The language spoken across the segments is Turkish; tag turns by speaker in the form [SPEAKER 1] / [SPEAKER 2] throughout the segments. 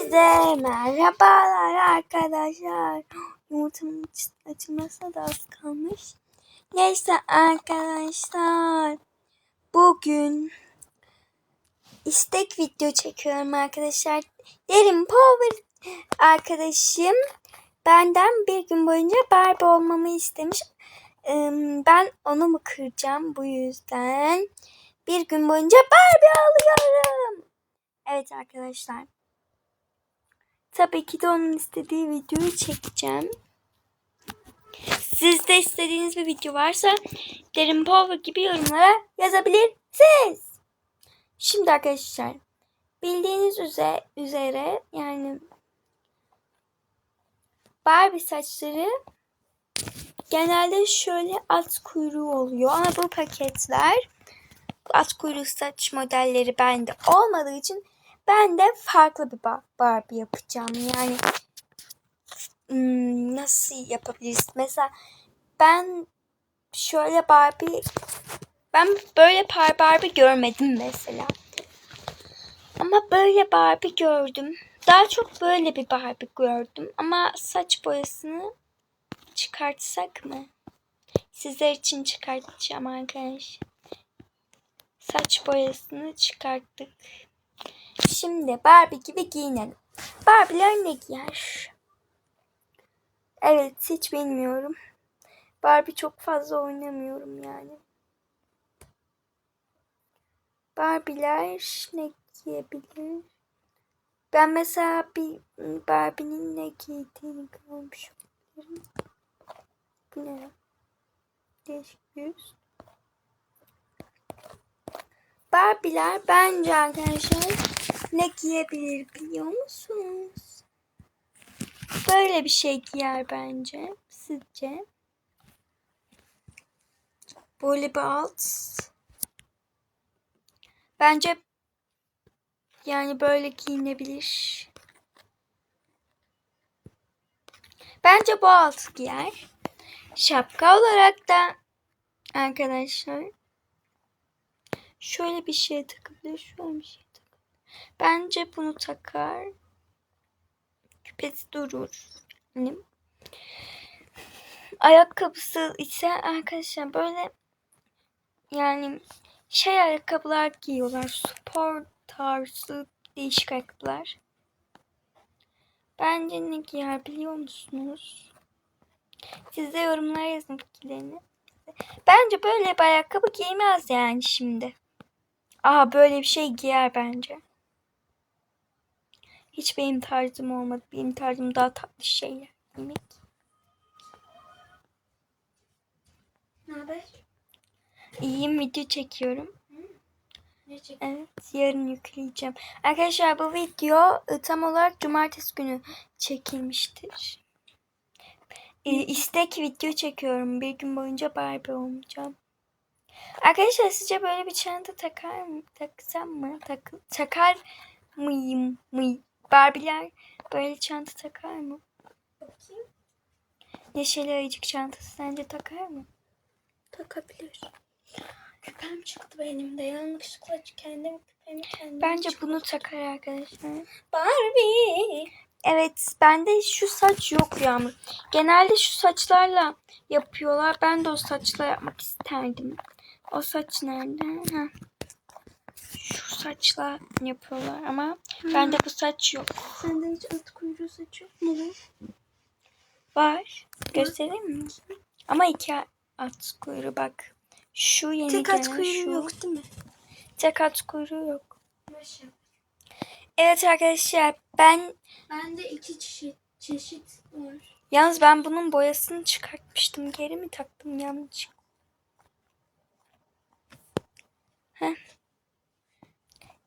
[SPEAKER 1] Hepinize merhabalar arkadaşlar. Yumurtanın aç- açılmasına da az kalmış. Neyse arkadaşlar. Bugün istek video çekiyorum arkadaşlar. Derin Power arkadaşım benden bir gün boyunca Barbie olmamı istemiş. Ben onu mu kıracağım bu yüzden bir gün boyunca Barbie alıyorum. Evet arkadaşlar. Tabii ki de onun istediği videoyu çekeceğim. Siz de istediğiniz bir video varsa Derin Power gibi yorumlara yazabilirsiniz. Şimdi arkadaşlar bildiğiniz üzere, üzere yani Barbie saçları genelde şöyle at kuyruğu oluyor ama bu paketler at kuyruğu saç modelleri bende olmadığı için ben de farklı bir ba- Barbie yapacağım. Yani hmm, nasıl yapabiliriz? Mesela ben şöyle Barbie ben böyle Barbie görmedim mesela. Ama böyle Barbie gördüm. Daha çok böyle bir Barbie gördüm. Ama saç boyasını çıkartsak mı? Sizler için çıkartacağım arkadaşlar. Saç boyasını çıkarttık. Şimdi Barbie gibi giyinelim. Barbie'ler ne giyer? Evet hiç bilmiyorum. Barbie çok fazla oynamıyorum yani. Barbie'ler ne giyebilir? Ben mesela bir Barbie'nin ne giydiğini görmüş olabilirim. Bu ne? Değişik yüz. Barbie'ler bence arkadaşlar ne giyebilir biliyor musunuz? Böyle bir şey giyer bence. Sizce? Böyle bir alt. Bence yani böyle giyinebilir. Bence bu alt giyer. Şapka olarak da arkadaşlar şöyle bir şey takabilir. Şöyle bir şey. Bence bunu takar. Küpesi durur. Hani ayakkabısı ise arkadaşlar böyle yani şey ayakkabılar giyiyorlar. Spor tarzı değişik ayakkabılar. Bence ne giyer biliyor musunuz? Siz de yorumlara yazın fikirlerini. Bence böyle bir ayakkabı giymez yani şimdi. Aha böyle bir şey giyer bence. Hiç benim tarzım olmadı. Benim tarzım daha tatlı şeyler giymek.
[SPEAKER 2] Ne haber?
[SPEAKER 1] İyiyim video çekiyorum. Evet yarın yükleyeceğim. Arkadaşlar bu video e, tam olarak cumartesi günü çekilmiştir. E, istek video çekiyorum. Bir gün boyunca Barbie olmayacağım. Arkadaşlar sizce böyle bir çanta takar mı? Taksam mı? Tak, takar mıyım? Mı? Barbie'ler böyle çanta takar mı?
[SPEAKER 2] Bakayım.
[SPEAKER 1] Neşeli ayıcık çantası sence takar mı?
[SPEAKER 2] Takabilir. Küpem çıktı benim de. Yanlışlıkla kendim küpemi kendim
[SPEAKER 1] Bence
[SPEAKER 2] çıktı.
[SPEAKER 1] bunu takar arkadaşlar.
[SPEAKER 2] Barbie.
[SPEAKER 1] Evet, bende şu saç yok Yağmur. Genelde şu saçlarla yapıyorlar. Ben de o saçla yapmak isterdim. O saç nerede? Ha. Saçla yapıyorlar ama bende bu saç yok.
[SPEAKER 2] Sende hiç at kuyruğu saç yok mu?
[SPEAKER 1] Var. Göstereyim mi? Ama iki at kuyruğu bak. Şu yeni
[SPEAKER 2] Tek at kuyruğu
[SPEAKER 1] şu.
[SPEAKER 2] yok değil mi?
[SPEAKER 1] Tek at kuyruğu yok.
[SPEAKER 2] Maşa.
[SPEAKER 1] Evet arkadaşlar ben
[SPEAKER 2] Bende iki çeşit, çeşit var.
[SPEAKER 1] yalnız ben bunun boyasını çıkartmıştım. Geri mi taktım yanlış? Heh.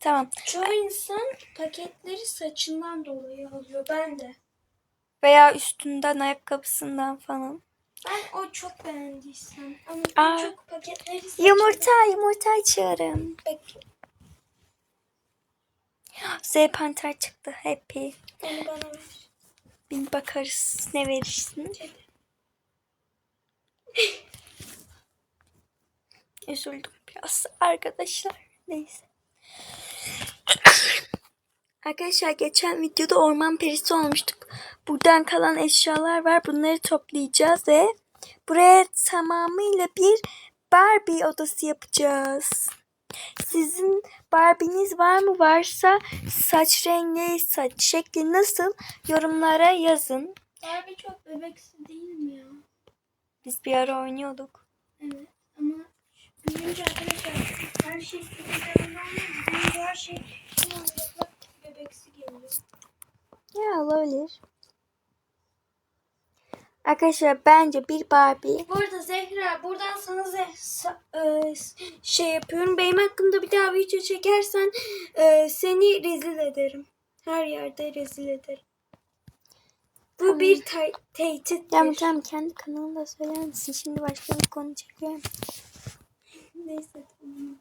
[SPEAKER 1] Tamam.
[SPEAKER 2] Çoğu insan paketleri saçından dolayı alıyor. Ben de.
[SPEAKER 1] Veya üstünden ayakkabısından falan.
[SPEAKER 2] Ben o çok beğendiysem. Ama
[SPEAKER 1] Aa.
[SPEAKER 2] çok paketleri saçından...
[SPEAKER 1] Yumurta, yumurta açıyorum.
[SPEAKER 2] Bekle.
[SPEAKER 1] Z panter çıktı. Happy.
[SPEAKER 2] Onu bana ver.
[SPEAKER 1] Bir bakarız ne verirsin. Üzüldüm biraz arkadaşlar. Neyse. Arkadaşlar geçen videoda orman perisi olmuştuk. Buradan kalan eşyalar var. Bunları toplayacağız ve buraya tamamıyla bir Barbie odası yapacağız. Sizin Barbie'niz var mı? Varsa saç rengi, saç şekli nasıl? Yorumlara yazın.
[SPEAKER 2] Barbie çok bebeksi değil mi ya?
[SPEAKER 1] Biz bir ara oynuyorduk.
[SPEAKER 2] Evet büyüyünce arkadaşlar her şey sıkıntılarından büyüyünce her şey bebeksi geliyor.
[SPEAKER 1] Ya olabilir. Arkadaşlar bence bir Barbie
[SPEAKER 2] Bu arada Zehra buradan sana ze- e, şey yapıyorum. Benim hakkımda bir daha video çekersen e, seni rezil ederim. Her yerde rezil ederim. Bu
[SPEAKER 1] Tamam.
[SPEAKER 2] bir te- tehdittir.
[SPEAKER 1] Ya tamam kendi kanalında söyler misin? Şimdi başka bir konu çekiyorum.
[SPEAKER 2] Neyse tamam.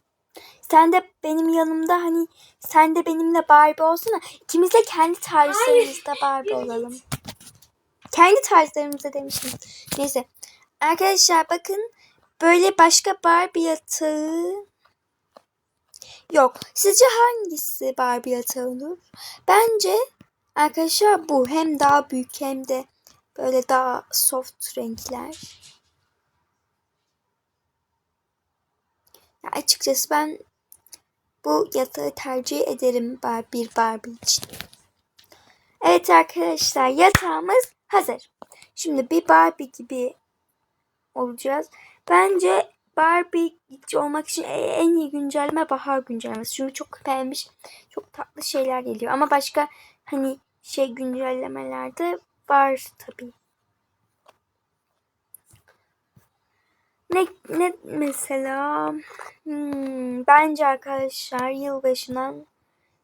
[SPEAKER 1] Sen de benim yanımda hani sen de benimle Barbie olsana. İkimiz de kendi tarzlarımızda Barbie olalım. Kendi tarzlarımızda demişim. Neyse. Arkadaşlar bakın böyle başka Barbie yatağı yok. Sizce hangisi Barbie yatağı olur? Bence arkadaşlar bu hem daha büyük hem de böyle daha soft renkler. Ya açıkçası ben bu yatağı tercih ederim bir Barbie için. Evet arkadaşlar yatağımız hazır. Şimdi bir Barbie gibi olacağız. Bence Barbie olmak için en iyi güncelleme bahar güncellemesi. Çünkü çok beğenmiş, çok tatlı şeyler geliyor. Ama başka hani şey güncellemelerde var tabii. Ne, ne mesela? Hmm, bence arkadaşlar yılbaşından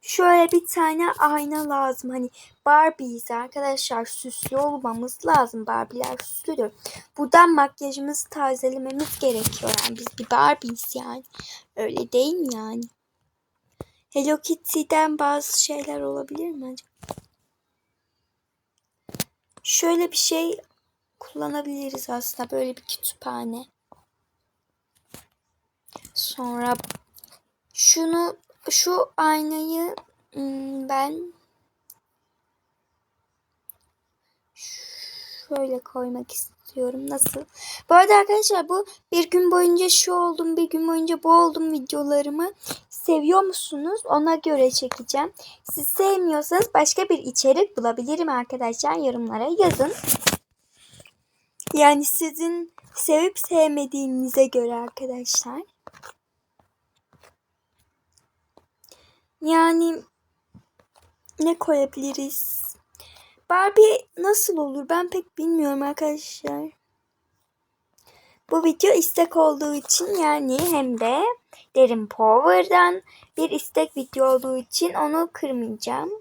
[SPEAKER 1] şöyle bir tane ayna lazım. Hani Barbie'yiz arkadaşlar süslü olmamız lazım. Barbie'ler süslüdür. Buradan makyajımızı tazelememiz gerekiyor. Yani biz bir Barbie'yiz yani. Öyle değil mi yani? Hello Kitty'den bazı şeyler olabilir mi acaba? Şöyle bir şey kullanabiliriz aslında. Böyle bir kütüphane. Sonra şunu şu aynayı hmm, ben şöyle koymak istiyorum. Nasıl? Bu arada arkadaşlar bu bir gün boyunca şu oldum, bir gün boyunca bu oldum videolarımı seviyor musunuz? Ona göre çekeceğim. Siz sevmiyorsanız başka bir içerik bulabilirim arkadaşlar. Yorumlara yazın. Yani sizin sevip sevmediğinize göre arkadaşlar. Yani ne koyabiliriz? Barbie nasıl olur ben pek bilmiyorum arkadaşlar. Bu video istek olduğu için yani hem de Derin Power'dan bir istek video olduğu için onu kırmayacağım.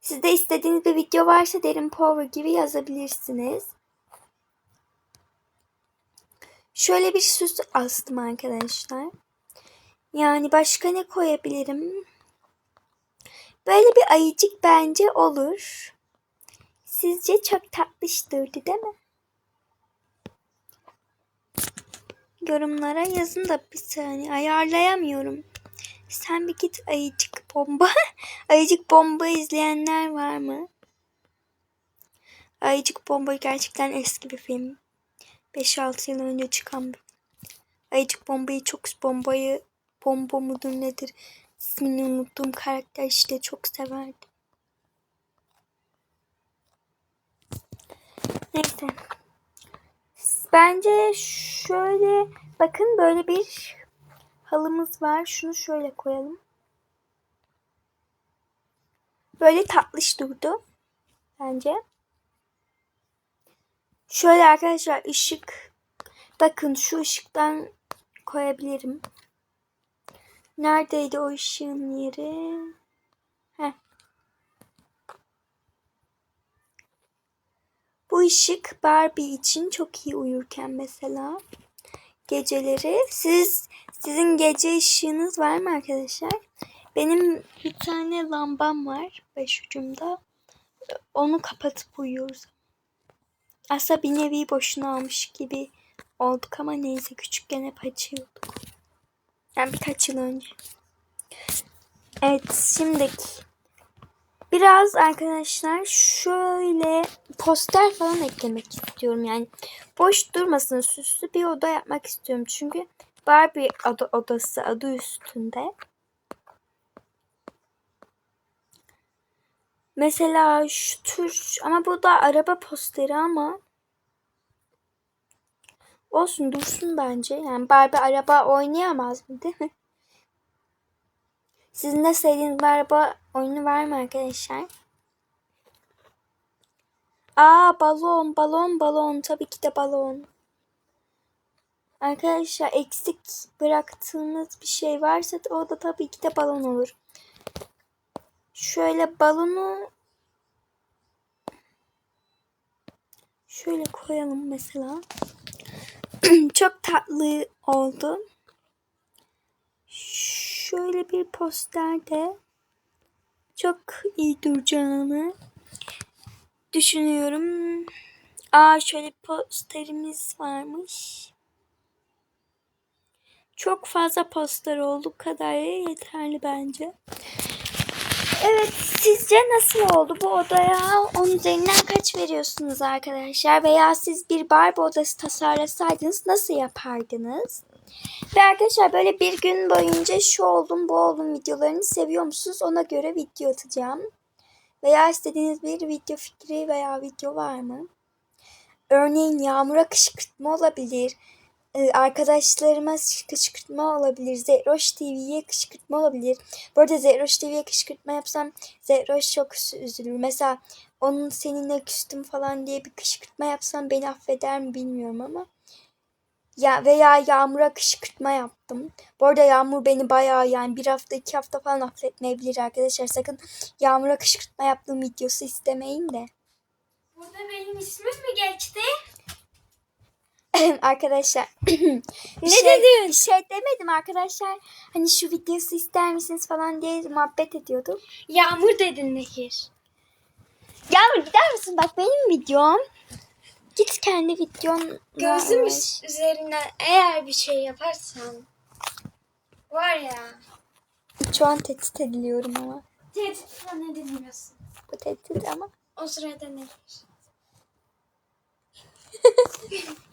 [SPEAKER 1] Sizde istediğiniz bir video varsa Derin Power gibi yazabilirsiniz. Şöyle bir süs astım arkadaşlar. Yani başka ne koyabilirim? Böyle bir ayıcık bence olur. Sizce çok tatlıştırdı değil mi? Yorumlara yazın da bir saniye ayarlayamıyorum. Sen bir git ayıcık bomba. ayıcık bomba izleyenler var mı? Ayıcık bomba gerçekten eski bir film. 5-6 yıl önce çıkan bir Ayıcık bombayı çok bombayı bomba mudur nedir? İsmini unuttuğum karakter işte çok severdim. Neyse. Bence şöyle bakın böyle bir halımız var. Şunu şöyle koyalım. Böyle tatlış durdu. Bence. Şöyle arkadaşlar ışık. Bakın şu ışıktan koyabilirim. Neredeydi o ışığın yeri? Heh. Bu ışık Barbie için çok iyi uyurken mesela. Geceleri siz sizin gece ışığınız var mı arkadaşlar? Benim bir tane lambam var başucumda. Onu kapatıp uyuyoruz. Aslında bir nevi boşuna almış gibi olduk ama neyse küçükken hep açıyorduk. Yani birkaç yıl önce. Evet şimdiki. Biraz arkadaşlar şöyle poster falan eklemek istiyorum. Yani boş durmasın süslü bir oda yapmak istiyorum. Çünkü Barbie oda, odası adı üstünde. Mesela şu tür ama bu da araba posteri ama olsun dursun bence. Yani Barbie araba oynayamaz mı değil mi? Sizin de sevdiğiniz bir araba oyunu var mı arkadaşlar? Aa balon, balon, balon. Tabii ki de balon. Arkadaşlar eksik bıraktığınız bir şey varsa o da tabii ki de balon olur. Şöyle balonu şöyle koyalım mesela. Çok tatlı oldu. Şöyle bir posterde çok iyi duracağını düşünüyorum. Aa şöyle posterimiz varmış. Çok fazla poster oldu. kadar yeterli bence. Evet sizce nasıl oldu bu odaya? Onun üzerinden kaç veriyorsunuz arkadaşlar? Veya siz bir Barbie odası tasarlasaydınız nasıl yapardınız? Ve arkadaşlar böyle bir gün boyunca şu oldum bu oldum videolarını seviyor musunuz? Ona göre video atacağım. Veya istediğiniz bir video fikri veya video var mı? Örneğin yağmura kışkırtma olabilir. Ee, arkadaşlarıma kışkırtma olabilir. Zehroş TV'ye kışkırtma olabilir. Bu arada Zehroş TV'ye kışkırtma yapsam Zehroş çok üzülür. Mesela onun seninle küstüm falan diye bir kışkırtma yapsam beni affeder mi bilmiyorum ama. Ya veya Yağmur'a kışkırtma yaptım. Bu arada Yağmur beni bayağı yani bir hafta iki hafta falan affetmeyebilir arkadaşlar. Sakın Yağmur'a kışkırtma yaptığım videosu istemeyin de.
[SPEAKER 2] Burada benim ismim mi geçti?
[SPEAKER 1] arkadaşlar.
[SPEAKER 2] Ne
[SPEAKER 1] şey,
[SPEAKER 2] dedin?
[SPEAKER 1] Bir şey demedim arkadaşlar. Hani şu videosu ister misiniz falan diye muhabbet ediyorduk.
[SPEAKER 2] Yağmur dedin Nehir.
[SPEAKER 1] Yağmur gider misin? Bak benim videom. Git kendi videon.
[SPEAKER 2] Gözüm üzerinden eğer bir şey yaparsan var ya.
[SPEAKER 1] Şu an tehdit ediliyorum ama.
[SPEAKER 2] Tehdit falan edilmiyorsun.
[SPEAKER 1] Bu tehdit ama.
[SPEAKER 2] O sırada Nehir.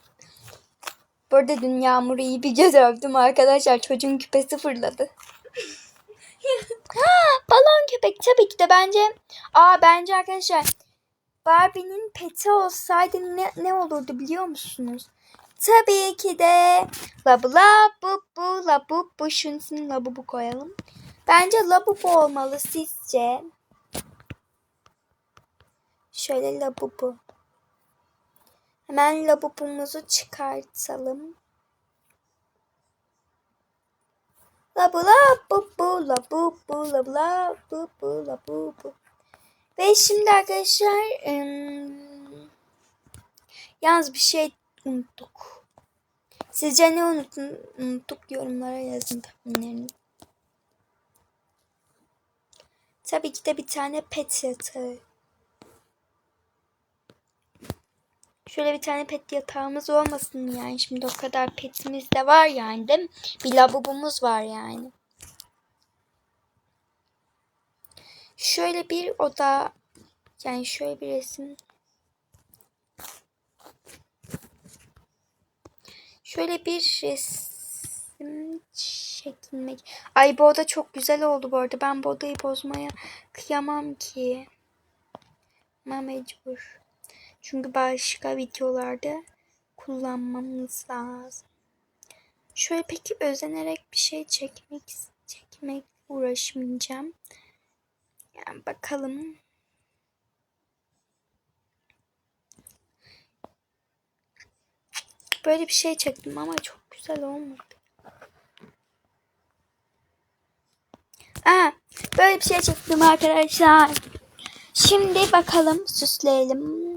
[SPEAKER 1] Bu arada dün Yağmur'u iyi bir göz övdüm arkadaşlar. Çocuğun küpesi fırladı. ha, balon köpek tabii ki de bence. Aa bence arkadaşlar Barbie'nin peti olsaydı ne, ne olurdu biliyor musunuz? Tabii ki de labu labu bu labu bu şunsun labu bu koyalım. Bence labu bu olmalı sizce. Şöyle labu bu. Hemen labubumuzu çıkartalım. Labu labu bu labu bu labu labu bu labu bu. Ve şimdi arkadaşlar ım, yalnız bir şey unuttuk. Sizce ne unutun, unuttuk yorumlara yazın tahminlerinizi. Tabii ki de bir tane pet yatağı. Şöyle bir tane pet yatağımız olmasın yani? Şimdi o kadar petimiz de var yani değil mi? Bir lavabomuz var yani. Şöyle bir oda yani şöyle bir resim. Şöyle bir resim çekilmek. Ay bu oda çok güzel oldu bu arada. Ben bu odayı bozmaya kıyamam ki. Ama mecbur. Çünkü başka videolarda kullanmamız lazım. Şöyle peki özenerek bir şey çekmek çekmek uğraşmayacağım. Yani bakalım. Böyle bir şey çektim ama çok güzel olmadı. Aa, böyle bir şey çektim arkadaşlar. Şimdi bakalım süsleyelim.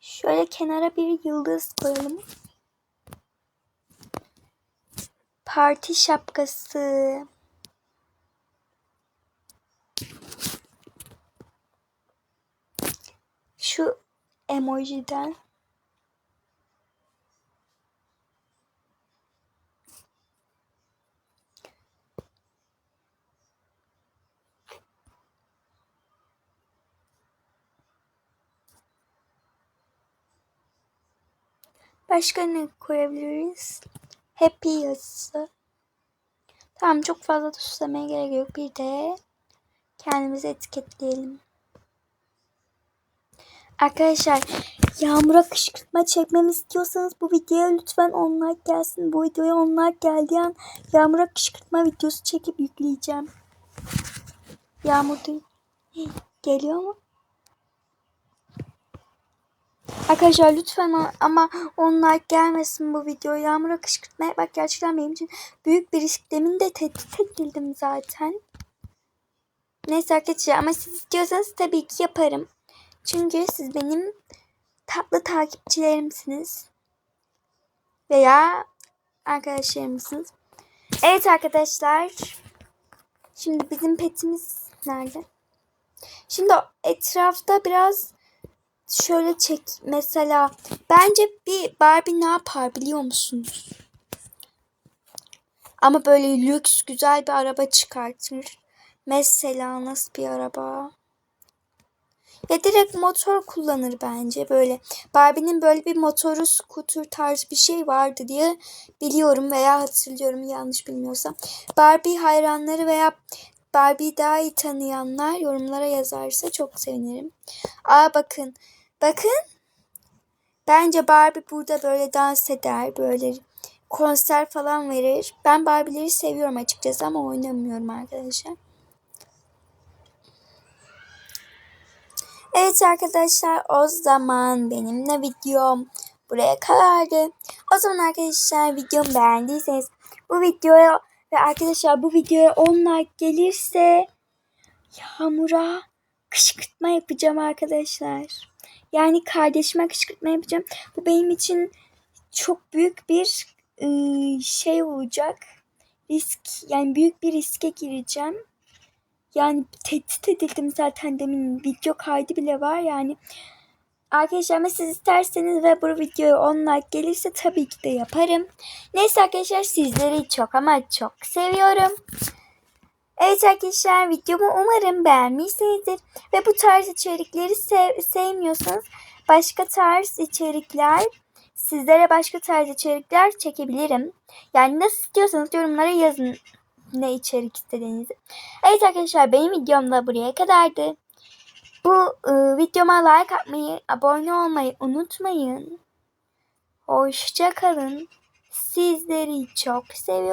[SPEAKER 1] Şöyle kenara bir yıldız koyalım. Parti şapkası. Şu emojiden. Başka ne koyabiliriz? Happy yazısı. Tamam çok fazla da süslemeye gerek yok. Bir de kendimizi etiketleyelim. Arkadaşlar Yağmur'a kışkırtma çekmemi istiyorsanız bu videoya lütfen 10 like gelsin. Bu videoya 10 like geldiği an Yağmur'a kışkırtma videosu çekip yükleyeceğim. Yağmur Hii, geliyor mu? Arkadaşlar lütfen ama 10 like gelmesin bu video. Yağmur'a kışkırtma yapmak gerçekten benim için büyük bir risk. Demin de tehdit edildim zaten. Neyse arkadaşlar ama siz istiyorsanız tabii ki yaparım. Çünkü siz benim tatlı takipçilerimsiniz. Veya arkadaşlarımsınız. Evet arkadaşlar. Şimdi bizim petimiz nerede? Şimdi etrafta biraz şöyle çek mesela bence bir Barbie ne yapar biliyor musunuz? Ama böyle lüks güzel bir araba çıkartır. Mesela nasıl bir araba? Ya direkt motor kullanır bence böyle. Barbie'nin böyle bir motoru, scooter tarzı bir şey vardı diye biliyorum veya hatırlıyorum yanlış bilmiyorsam. Barbie hayranları veya Barbie'yi daha iyi tanıyanlar yorumlara yazarsa çok sevinirim. Aa bakın. Bakın. Bence Barbie burada böyle dans eder. Böyle konser falan verir. Ben Barbie'leri seviyorum açıkçası ama oynamıyorum arkadaşlar. Evet arkadaşlar o zaman benimle videom buraya kadardı. O zaman arkadaşlar videomu beğendiyseniz bu videoya ve arkadaşlar bu videoya 10 like gelirse Yağmur'a kışkırtma yapacağım arkadaşlar. Yani kardeşime kışkırtma yapacağım. Bu benim için çok büyük bir ıı, şey olacak. Risk yani büyük bir riske gireceğim. Yani tehdit edildim zaten demin video kaydı bile var yani. Arkadaşlar ama siz isterseniz ve bu videoya 10 like gelirse tabii ki de yaparım. Neyse arkadaşlar sizleri çok ama çok seviyorum. Evet arkadaşlar videomu umarım beğenmişsinizdir. Ve bu tarz içerikleri sev sevmiyorsanız başka tarz içerikler sizlere başka tarz içerikler çekebilirim. Yani nasıl istiyorsanız yorumlara yazın ne içerik istediğinizi. Evet arkadaşlar benim videom da buraya kadardı. Bu ıı, videoma like atmayı, abone olmayı unutmayın. Hoşça kalın. Sizleri çok seviyorum.